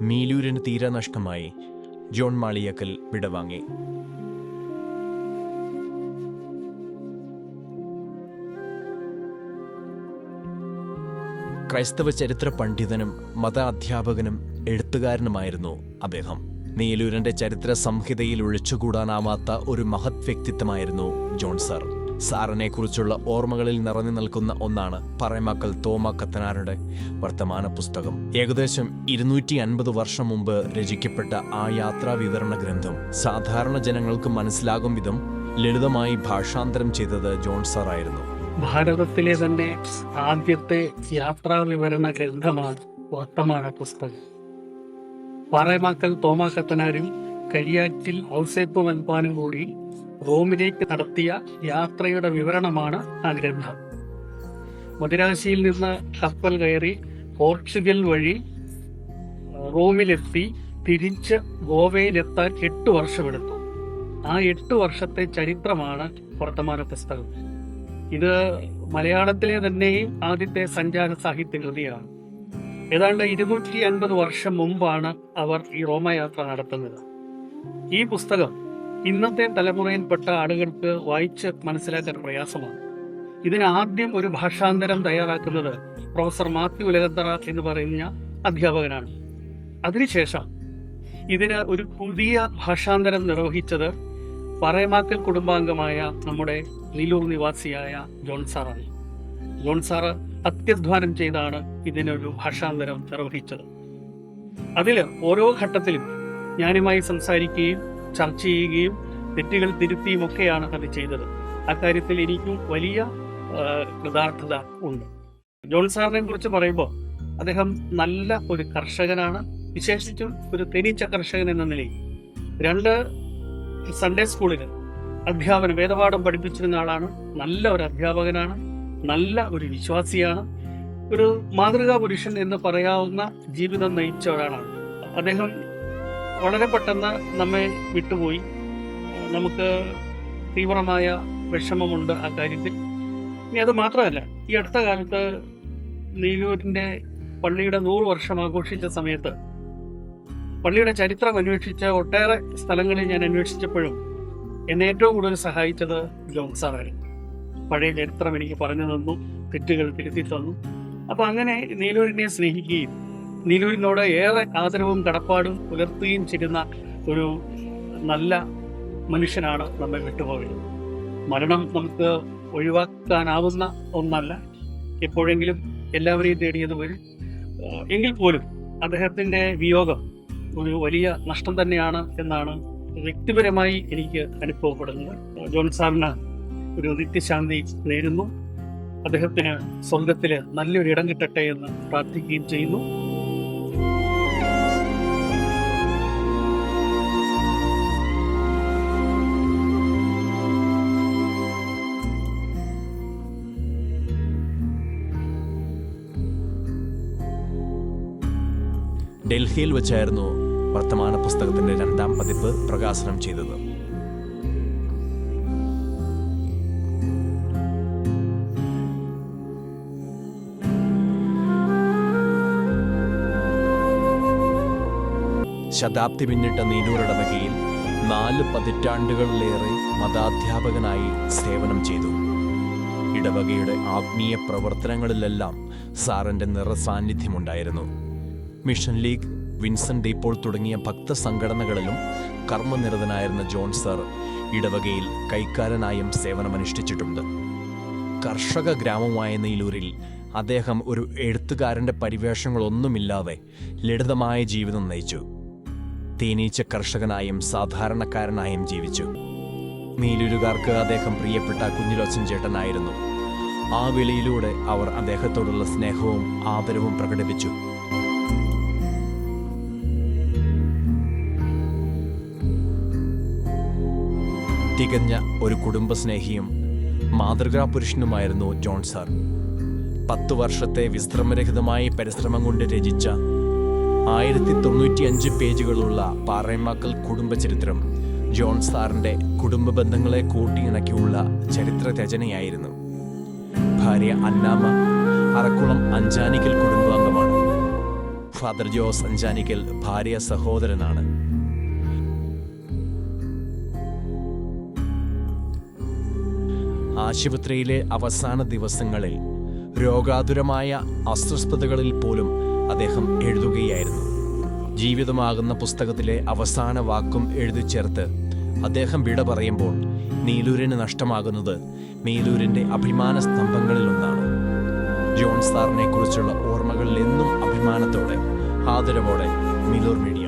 മീലൂരിന് തീരെ നഷ്ടമായി ജോൺ മാളിയക്കൽ വിടവാങ്ങി. ക്രൈസ്തവ ചരിത്ര പണ്ഡിതനും മത അധ്യാപകനും എഴുത്തുകാരനുമായിരുന്നു അദ്ദേഹം. നീലൂരിന്റെ ചരിത്ര സംഹിതയിൽ ഒഴിച്ചുകൂടാനാവാത്ത ഒരു മഹത് വ്യക്തിത്വമായിരുന്നു ജോൺ സാർ. സാറിനെ കുറിച്ചുള്ള ഓർമ്മകളിൽ നിറഞ്ഞു നിൽക്കുന്ന ഒന്നാണ് പറയമാക്കൽ തോമ കത്തനാരുടെ വർത്തമാന പുസ്തകം. ഏകദേശം ഇരുന്നൂറ്റി അൻപത് വർഷം മുമ്പ് രചിക്കപ്പെട്ട ആ യാത്രാ വിവരണ ഗ്രന്ഥം സാധാരണ ജനങ്ങൾക്ക് മനസ്സിലാകും വിധം ലളിതമായി ഭാഷാന്തരം ചെയ്തത് ജോൺ സാർ ആയിരുന്നു ഭാരതത്തിലെ തന്നെ ആദ്യത്തെ യാത്രാ വിവരണ ഗ്രന്ഥമാണ് വർത്തമാന പുസ്തകം. പാറേമാക്കൽ തോമാക്കത്തനാരും കരിയാറ്റിൽ ഔസേപ്പ് വൻപാനും കൂടി റോമിലേക്ക് നടത്തിയ യാത്രയുടെ വിവരണമാണ് ആ ഗ്രന്ഥം. മദിരാശിയിൽ നിന്ന് കപ്പൽ കയറി പോർച്ചുഗൽ വഴി റോമിലെത്തി തിരിച്ച് ഗോവയിലെത്താൻ എട്ട് വർഷമെടുത്തു. ആ എട്ട് വർഷത്തെ ചരിത്രമാണ് വർത്തമാന പുസ്തകം. ഇത് മലയാളത്തിലെ തന്നെയും ആദ്യത്തെ സഞ്ചാര സാഹിത്യ കൃതിയാണ് ഏതാണ്ട് ഇരുന്നൂറ്റി അൻപത് വർഷം മുമ്പാണ് അവർ ഈ റോമയാത്ര നടത്തുന്നത്. ഈ പുസ്തകം ഇന്നത്തെ തലമുറയിൽപ്പെട്ട ആളുകൾക്ക് വായിച്ച് മനസ്സിലാക്കാൻ പ്രയാസമാണ്. ഇതിന് ആദ്യം ഒരു ഭാഷാന്തരം തയ്യാറാക്കുന്നത് പ്രൊഫസർ മാത്യു ഉലകത്തറ എന്ന് പറയുന്ന അധ്യാപകനാണ്. അതിനുശേഷം ഇതിന് ഒരു പുതിയ ഭാഷാന്തരം നിർവഹിച്ചത് പറയമാക്കൽ കുടുംബാംഗമായ നമ്മുടെ നിലൂർ നിവാസിയായ ജോൺ സാറാണ്. ജോൺ സാറ് അത്യധ്വാനം ചെയ്താണ് ഇതിനൊരു ഭാഷാന്തരം നിർവഹിച്ചത്. അതിൽ ഓരോ ഘട്ടത്തിലും ഞാനുമായി സംസാരിക്കുകയും ചർച്ച ചെയ്യുകയും തെറ്റുകൾ തിരുത്തിയും ഒക്കെയാണ് അത് ചെയ്തത്. അക്കാര്യത്തിൽ എനിക്കും വലിയ കൃതാർത്ഥത ഉണ്ട്. ജോൺ സാറിനെ കുറിച്ച് പറയുമ്പോൾ അദ്ദേഹം നല്ല ഒരു കർഷകനാണ്. വിശേഷിച്ചും ഒരു തേനീച്ച കർഷകൻ എന്ന നിലയിൽ. രണ്ട് സൺഡേ സ്കൂളിൽ അധ്യാപനം വേദപാഠം പഠിപ്പിച്ചിരുന്ന ആളാണ്. നല്ല ഒരു അധ്യാപകനാണ്. നല്ല ഒരു വിശ്വാസിയാണ്. ഒരു മാതൃകാ പുരുഷൻ എന്ന് പറയാവുന്ന ജീവിതം നയിച്ച ഒരാളാണ്. അദ്ദേഹം വളരെ പെട്ടെന്ന് നമ്മെ വിട്ടുപോയി. നമുക്ക് തീവ്രമായ വിഷമമുണ്ട് ആ കാര്യത്തിൽ. ഇനി അത് മാത്രമല്ല ഈ അടുത്ത കാലത്ത് നീലൂരിന്റെ പള്ളിയുടെ നൂറ് വർഷം ആഘോഷിച്ച സമയത്ത് പള്ളിയുടെ ചരിത്രം അന്വേഷിച്ച ഒട്ടേറെ സ്ഥലങ്ങളിൽ ഞാൻ അന്വേഷിച്ചപ്പോഴും എന്നെ ഏറ്റവും കൂടുതൽ സഹായിച്ചത് ജോൺ സാറായിരുന്നു. പഴയ ചരിത്രം എനിക്ക് പറഞ്ഞു തന്നു തെറ്റുകൾ തിരുത്തി തന്നു. അപ്പോൾ അങ്ങനെ നീലൂരിനെ സ്നേഹിക്കുകയും നീലൂരിനോട് ഏറെ ആദരവും കടപ്പാടും പുലർത്തുകയും ചെയ്യുന്ന ഒരു നല്ല മനുഷ്യനാണ് നമ്മെ വിട്ടുപോയത്. മരണം നമുക്ക് ഒഴിവാക്കാനാവുന്ന ഒന്നല്ല. എപ്പോഴെങ്കിലും എല്ലാവരെയും തേടിയത് എങ്കിൽ പോലും അദ്ദേഹത്തിന്റെ വിയോഗം ഒരു വലിയ നഷ്ടം തന്നെയാണ് എന്നാണ് വ്യക്തിപരമായി എനിക്ക് അനുഭവപ്പെടുന്നത്. ജോൺ സാറിന് ഒരു നിത്യശാന്തി നേരുന്നു. അദ്ദേഹത്തിന് സ്വർഗത്തിൽ നല്ലൊരു ഇടം കിട്ടട്ടെ എന്ന് പ്രാർത്ഥിക്കുകയും ചെയ്യുന്നു. ഡൽഹിയിൽ വെച്ചായിരുന്നു വർത്തമാന പുസ്തകത്തിന്റെ രണ്ടാം പതിപ്പ് പ്രകാശനം ചെയ്തത്. ശതാബ്ദി പിന്നിട്ട നീനൂരടമകയിൽ നാല് പതിറ്റാണ്ടുകളിലേറെ മതാധ്യാപകനായി സേവനം ചെയ്തു. ഇടവകയുടെ ആത്മീയ പ്രവർത്തനങ്ങളിലെല്ലാം സാറിന്റെ നിറസാന്നിധ്യമുണ്ടായിരുന്നു. Mission league Vincent de Paul തുടങ്ങിയ ഭക്ത സംഘടനകളിലും കർമ്മനിരതനായിരുന്ന ജോൺ സർ ഇടവകയിൽ കൈക്കാരനായും സേവനമനുഷ്ഠിച്ചിട്ടുണ്ട്. കർഷക ഗ്രാമമായ നീലൂരിൽ അദ്ദേഹം ഒരു എഴുത്തുകാരന്റെ പരിവേഷങ്ങളൊന്നുമില്ലാതെ ലളിതമായ ജീവിതം നയിച്ചു. തേനീച്ച കർഷകനായും സാധാരണക്കാരനായും ജീവിച്ചു. നീലൂരുകാർക്ക് അദ്ദേഹം പ്രിയപ്പെട്ട കുഞ്ഞിലോച്ചൻ ചേട്ടനായിരുന്നു. ആ വിളിയിലൂടെ അവർ അദ്ദേഹത്തോടുള്ള സ്നേഹവും ആദരവും പ്രകടിപ്പിച്ചു. തികഞ്ഞ ഒരു കുടുംബസ്നേഹിയും മാതൃകാ പുരുഷനുമായിരുന്നു ജോൺ സാർ. പത്തു വർഷത്തെ വിശ്രമരഹിതമായ പരിശ്രമം കൊണ്ട് രചിച്ച ആയിരത്തി തൊണ്ണൂറ്റി അഞ്ച് പേജുകളുള്ള പാറേമാക്കൽ കുടുംബചരിത്രം ജോൺ സാറിന്റെ കുടുംബ ബന്ധങ്ങളെ കൂട്ടിയിണക്കിയുള്ള ചരിത്ര രചനയായിരുന്നു ഭാര്യ അന്നാമ അറക്കുളം അഞ്ചാനിക്കൽ കുടുംബാംഗമാണ്. ഫാദർ ജോസ് അഞ്ചാനിക്കൽ ഭാര്യ സഹോദരനാണ്. ആശുപത്രിയിലെ അവസാന ദിവസങ്ങളിൽ രോഗാതുരമായ അസ്വസ്ഥതകളിൽ പോലും അദ്ദേഹം എഴുതുകയായിരുന്നു. ജീവിതമാകുന്ന പുസ്തകത്തിലെ അവസാന വാക്കും എഴുതി ചേർത്ത് അദ്ദേഹം വിട പറയുമ്പോൾ നീലൂരിന് നഷ്ടമാകുന്നത് നീലൂരിന്റെ അഭിമാന സ്തംഭങ്ങളിലൊന്നാണ് ജോൺ സാറിനെ കുറിച്ചുള്ള ഓർമ്മകളിൽ എന്നും അഭിമാനത്തോടെ ആദരവോടെ നീലൂർ മീഡിയ.